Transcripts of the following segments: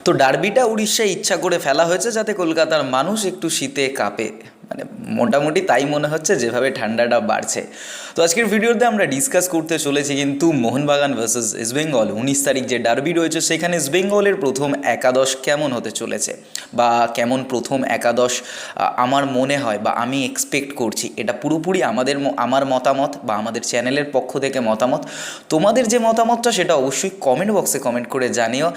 তো ডার্বিটা উড়িষ্যায় ইচ্ছা করে ফেলা হয়েছে যাতে কলকাতার মানুষ একটু শীতে কাঁপে। মানে মোটামুটি তাই মনে হচ্ছে যেভাবে ঠান্ডাটা বাড়ছে। তো আজকের ভিডিওতে আমরা ডিসকাস করতে চলেছি কিন্তু মোহনবাগান ভার্সেস ইস্টবেঙ্গল উনিশ তারিখ যে ডার্বি রয়েছে, সেখানে ইস্টবেঙ্গলের প্রথম একাদশ কেমন হতে চলেছে? বা কেমন প্রথম একাদশ আমার মনে হয় বা আমি এক্সপেক্ট করছি, এটা পুরোপুরি আমাদের আমার মতামত বা আমাদের চ্যানেলের পক্ষ থেকে মতামত। তোমাদের যে মতামতটা, সেটা অবশ্যই কমেন্ট বক্সে কমেন্ট করে জানিও।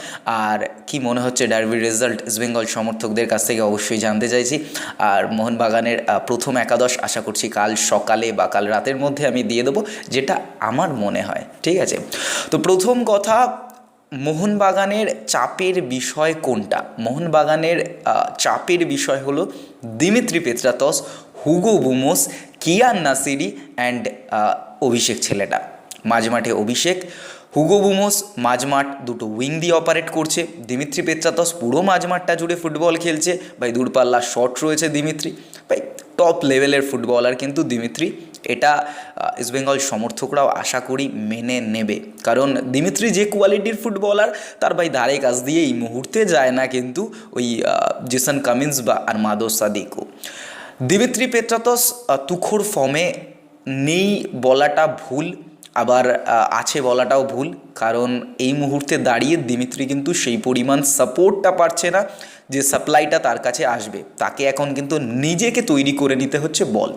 আর কি মনে হচ্ছে ডার্বির রেজাল্ট ইস্টবেঙ্গল সমর্থকদের কাছ থেকে অবশ্যই জানতে চাইছি। আর মোহনবাগানের আহ, প্রথম একাদশ আশা করছি কাল সকালে বা কাল রাতের মধ্যে আমি দিয়ে দেবো যেটা আমার মনে হয় ঠিক আছে? তো প্রথম কথা মোহনবাগানের চাপের বিষয় কোনটা? মোহনবাগানের চাপের বিষয় হলো Dimitri Petratos Hugo Boumous Kiyan Nassiri and Abhishek ছেলেটা। মাঝমাঠে অভিষেক হুগো বুমোস মাঝমাঠ দুটো উইং দিয়ে অপারেট করছে দিমিত্রি পেত্রাতস পুরো মাঝমাঠটা জুড়ে ফুটবল খেলছে ভাই দূরপাল্লা শট রয়েছে দিমিত্রি। টপ লেভেলের ফুটবলার কিন্তু দিমিত্রি। এটা ইস্টবেঙ্গল সমর্থকরাও আশা করি মেনে নেবে। কারণ দিমিত্রি যে কোয়ালিটির ফুটবলার তার ভাই ধারে কাজ দিয়ে এই মুহূর্তে যায় না কিন্তু ওই জিসন কামিন্স বা আরমাদো সাদিকও দিমিত্রি পেত্রাতস তুখোর ফর্মে নেই বলাটা ভুল। আবার আছে বলাটাও ভুল। কারণ এই মুহূর্তে দাঁড়িয়ে দিমিত্রি কিন্তু সেই পরিমাণ সাপোর্টটা পারছে না যে সাপ্লাইটা তার কাছে আসবে। তাকে এখন কিন্তু নিজেকে তৈরি করে নিতে হচ্ছে বল।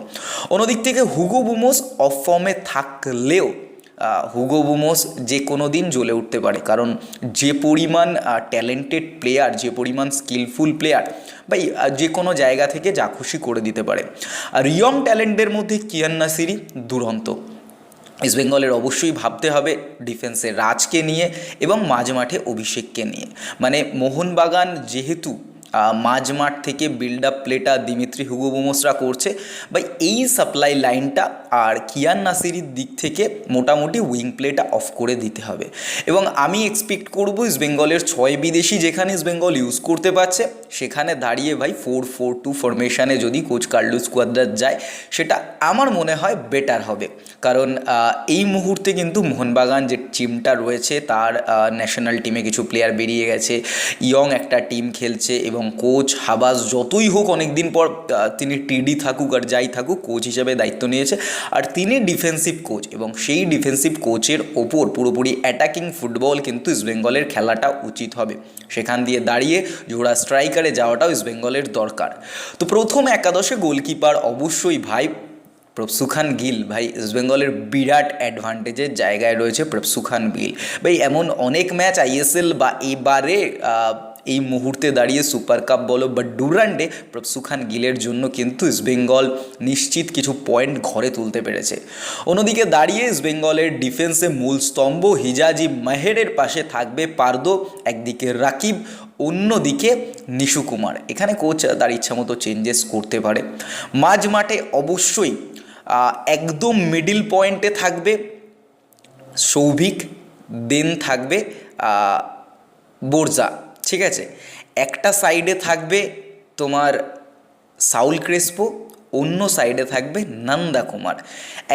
অন্যদিক থেকে হুগো বুমোস অফ ফর্মে থাকলেও হুগো বুমোস যে কোনো দিন জ্বলে উঠতে পারে। কারণ যে পরিমাণ ট্যালেন্টেড প্লেয়ার যে পরিমাণ স্কিলফুল প্লেয়ার বা যে কোনো জায়গা থেকে যা খুশি করে দিতে পারে। আর ইয়ং ট্যালেন্টের মধ্যে কিয়ান নাসিরি দুরন্ত। ইস্টবেঙ্গলের অবশ্যই ভাবতে হবে ডিফেন্সে রাজকে নিয়ে এবং মাঝমাঠে অভিষেককে নিয়ে। মানে মোহনবাগান যেহেতু মাঝমাঠ থেকে বিল্ড আপ প্লেটা দিমিত্রি হুগো বুমোসরা করছে। বা এই সাপ্লাই লাইনটা আর কিয়ান নাসিরির দিক থেকে মোটামুটি উইং প্লেটা অফ করে দিতে হবে। এবং আমি এক্সপেক্ট করব ইস্টবেঙ্গলের ছয় বিদেশি যেখানে ইস্টবেঙ্গল ইউজ করতে পারছে, সেখানে দাঁড়িয়ে ভাই ফোর ফোর টু ফরমেশানে যদি কোচ কার্লুস কোয়াদ্রাত যায়, সেটা আমার মনে হয় বেটার হবে। কারণ এই মুহূর্তে কিন্তু মোহনবাগান যে টিমটা রয়েছে, তার ন্যাশনাল টিমে কিছু প্লেয়ার বেরিয়ে গেছে। ইয়ং একটা টিম খেলছে এবং কোচ হাবাস যতই হোক অনেক দিন পর তিনি টিডি থাকুক আর যাই থাকুক কোচ হিসেবে দায়িত্ব নিয়েছে। আর তিনি ডিফেন্সিভ কোচ এবং সেই ডিফেন্সিভ কোচের ওপর পুরোপুরি অ্যাটাকিং ফুটবল কিন্তু ইস্টবেঙ্গলের খেলাটা উচিত হবে। সেখান দিয়ে দাঁড়িয়ে জোড়া স্ট্রাইকারে যাওয়াটাও ইস্টবেঙ্গলের দরকার। তো প্রথম একাদশে গোলকিপার অবশ্যই ভাই প্রপসু খান গিল ভাই ইস্টবেঙ্গলের বিরাট অ্যাডভান্টেজের জায়গায় রয়েছে প্রপসু খান গিল ভাই, এমন অনেক ম্যাচ আইএসএল বা এবারে এই মুহূর্তে দাঁড়িয়ে সুপার কাপ বলো বা ডুরান্ডে প্রপসু খান গিলের জন্য কিন্তু ইস্টবেঙ্গল নিশ্চিত কিছু পয়েন্ট ঘরে তুলতে পেরেছে। অন্যদিকে দাঁড়িয়ে ইস্টবেঙ্গলের ডিফেন্সে মূল স্তম্ভ হিজাজি মাহেরের পাশে থাকবে পার্দো, একদিকে রাকিব, অন্যদিকে নিশু কুমার। এখানে কোচ তার ইচ্ছা মতো চেঞ্জেস করতে পারে। মাঝ মাঠে অবশ্যই একদম মিডিল পয়েন্টে থাকবে, সৌভিক দেন থাকবে বোরজা। ঠিক আছে? একটা সাইডে থাকবে তোমার সাউল ক্রেসপো, অন্য সাইডে থাকবে নন্দা কুমার।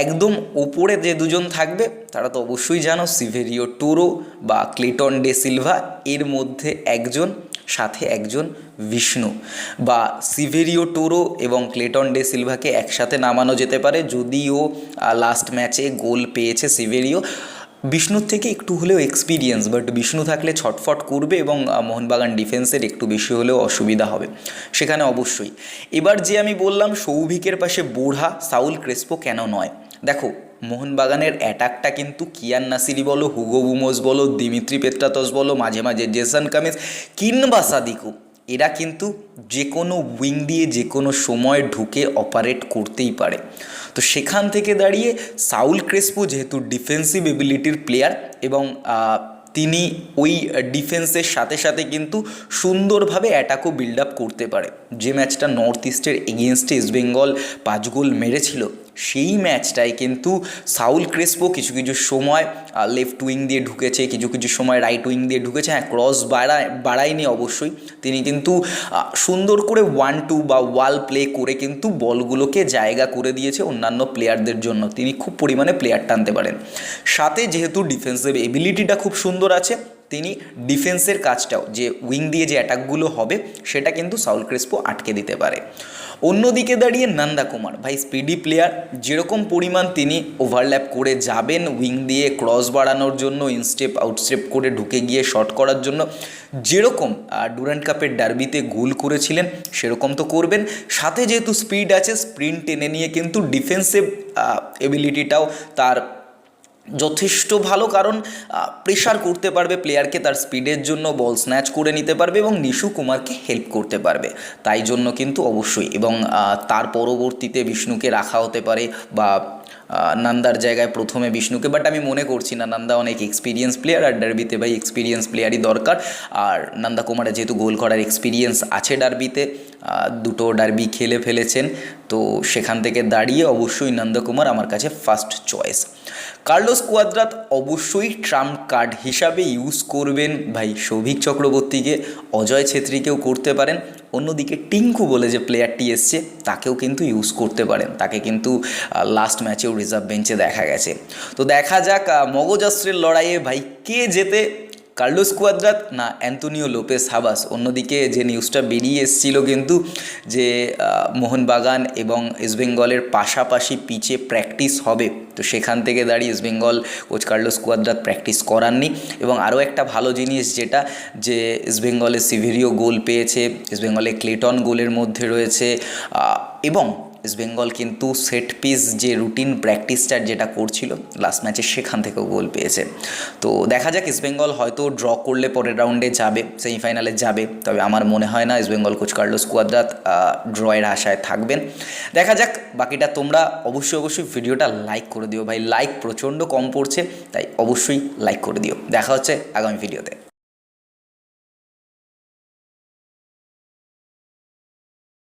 একদম ওপরে যে দুজন থাকবে, তারা তো অবশ্যই জানো, সিভেরিও টোরো বা ক্লেটন ডে সিলভা, এর মধ্যে একজন, সাথে একজন বিষ্ণু। বা সিভেরিও টোরো এবং ক্লেটন ডে সিলভাকে একসাথে নামানো যেতে পারে, যদিও লাস্ট ম্যাচে গোল পেয়েছে সিভেরিও। বিষ্ণুর থেকে একটু হলেও এক্সপিরিয়েন্স বাট বিষ্ণু থাকলে ছটফট করবে এবং মোহনবাগান ডিফেন্সের একটু বেশি হলেও অসুবিধা হবে। সেখানে অবশ্যই। এবার যে আমি বললাম, সৌভিকের পাশে বোড়া সাউল ক্রেসপো কেন নয়? দেখো, মোহনবাগানের অ্যাটাকটা কিন্তু কিয়ান নাসিরি বলো, হুগো বুমোস বলো, দিমিত্রি পেত্রাতস বলো, মাঝে মাঝে জেসন কামিজ, কিংবা সাদিকু। এরা কিন্তু যে কোনো উইং দিয়ে যে কোনো সময় ঢুকে অপারেট করতেই পারে। তো সেখান থেকে দাঁড়িয়ে সাউল ক্রেসপো যেহেতু ডিফেন্সিভ এবিলিটির প্লেয়ার এবং তিনি ওই ডিফেন্সের সাথে সাথে কিন্তু সুন্দরভাবে অ্যাটাকও বিল্ড আপ করতে পারে। যে ম্যাচটা নর্থ ইস্টের এগেনস্টে ইস্টবেঙ্গল পাঁচ গোল মেরেছিল সেই ম্যাচটায় কিন্তু সাউল ক্রেসপো কিছু কিছু সময় লেফট উইং দিয়ে ঢুকেছে, কিছু কিছু সময় রাইট উইং দিয়ে ঢুকেছে হ্যাঁ ক্রস বাড়ায় বাড়ায়নি অবশ্যই। তিনি কিন্তু সুন্দর করে ওয়ান টু বা ওয়াল প্লে করে কিন্তু বলগুলোকে জায়গা করে দিয়েছে অন্যান্য প্লেয়ারদের জন্য। তিনি খুব পরিমাণে প্লেয়ার টানতে পারেন। সাথে যেহেতু ডিফেন্সিভ এবিলিটিটা খুব সুন্দর আছে তিনি ডিফেন্সের কাজটাও, যে উইং দিয়ে যে অ্যাটাকগুলো হবে, সেটা কিন্তু সাউল ক্রেসপো আটকে দিতে পারে। অন্যদিকে দাঁড়িয়ে নন্দা কুমার। ভাই, স্পিডি প্লেয়ার, যেরকম পরিমাণ তিনি ওভারল্যাপ করে যাবেন উইং দিয়ে, ক্রস বাড়ানোর জন্য, ইনস্টেপ, আউটস্টেপ করে ঢুকে গিয়ে শট করার জন্য, যেরকম ডুরান্ট কাপের ডার্বিতে গোল করেছিলেন, সেরকম তো করবেন। সাথে যেহেতু স্পিড আছে, স্প্রিন্ট টেনে নিয়ে কিন্তু ডিফেন্সিভ এবিলিটিটাও তার যথেষ্ট ভালো কারণ প্রেশার করতে পারবে প্লেয়ারকে তার স্পিডের জন্য বল স্ন্যাচ করে নিতে পারবে এবং নিশু কুমারকে হেল্প করতে পারবে। তাই জন্য কিন্তু অবশ্যই এবং তার পরবর্তীতে বিষ্ণুকে রাখা হতে পারে বা নান্দার জায়গায় প্রথমে বিষ্ণুকে বাট আমি মনে করছি না, নান্দা অনেক এক্সপিরিয়েন্স প্লেয়ার আর ডার্বিতে ভাই এক্সপিরিয়েন্স প্লেয়ারই দরকার। আর নন্দা কুমারের যেহেতু গোল করার এক্সপিরিয়েন্স আছে ডার্বিতে দুটো ডার্বি খেলে ফেলেছেন, তো সেখান থেকে দাঁড়িয়ে অবশ্যই নন্দকুমার আমার কাছে ফার্স্ট চয়েস কার্লোস কুয়াদ্রাত অবশ্যই ট্রাম্প কার্ড হিসাবে ইউজ করবেন। ভাই সৌভিক চক্রবর্তীকে, অজয় ছেত্রীকেও করতে পারেন। অন্যদিকে টিঙ্কু বলে যে প্লেয়ারটি এসছে, তাকেও কিন্তু ইউজ করতে পারেন। তাকে কিন্তু লাস্ট ম্যাচেও রিজার্ভ বেঞ্চে দেখা গেছে। তো দেখা যাক মগজাস্ত্রের লড়াইয়ে ভাই কে যেতে কার্লোস কুয়াদ্রাত না অ্যান্টোনিও লোপেস হাবাস? অন্যদিকে যে নিউজটা বেরিয়ে এসেছিল কিন্তু যে মোহনবাগান এবং ইস্টবেঙ্গলের পাশাপাশি পিচে প্র্যাকটিস হবে। তো সেখান থেকে দাঁড়িয়ে East Bengal coach Carlos Cuadrat practice করাননি। এবং আরও একটা ভালো জিনিস যেটা, যে ইস্টবেঙ্গলে সিভিরিও গোল পেয়েছে। ইস্টবেঙ্গলে ক্লেটন গোলের মধ্যে রয়েছে। এবং ইস্টবেঙ্গল কিন্তু সেট পিস যে রুটিন প্র্যাকটিসটা যেটা করছিল লাস্ট ম্যাচে সেখান থেকেও গোল পেয়েছে। তো দেখা যাক ইস্টবেঙ্গল হয়তো ড্র করলে পরের রাউন্ডে যাবে সেমিফাইনালে যাবে, তবে আমার মনে হয় না ইস্টবেঙ্গল কোচ কার্লোস কুয়াদ্রাত ড্রয়ের আশায় থাকবেন। দেখা যাক, বাকিটা তোমরা অবশ্যই অবশ্যই ভিডিওটা লাইক করে দিও। ভাই লাইক প্রচণ্ড কম পড়ছে, তাই অবশ্যই লাইক করে দিও। দেখা হচ্ছে আগামী ভিডিওতে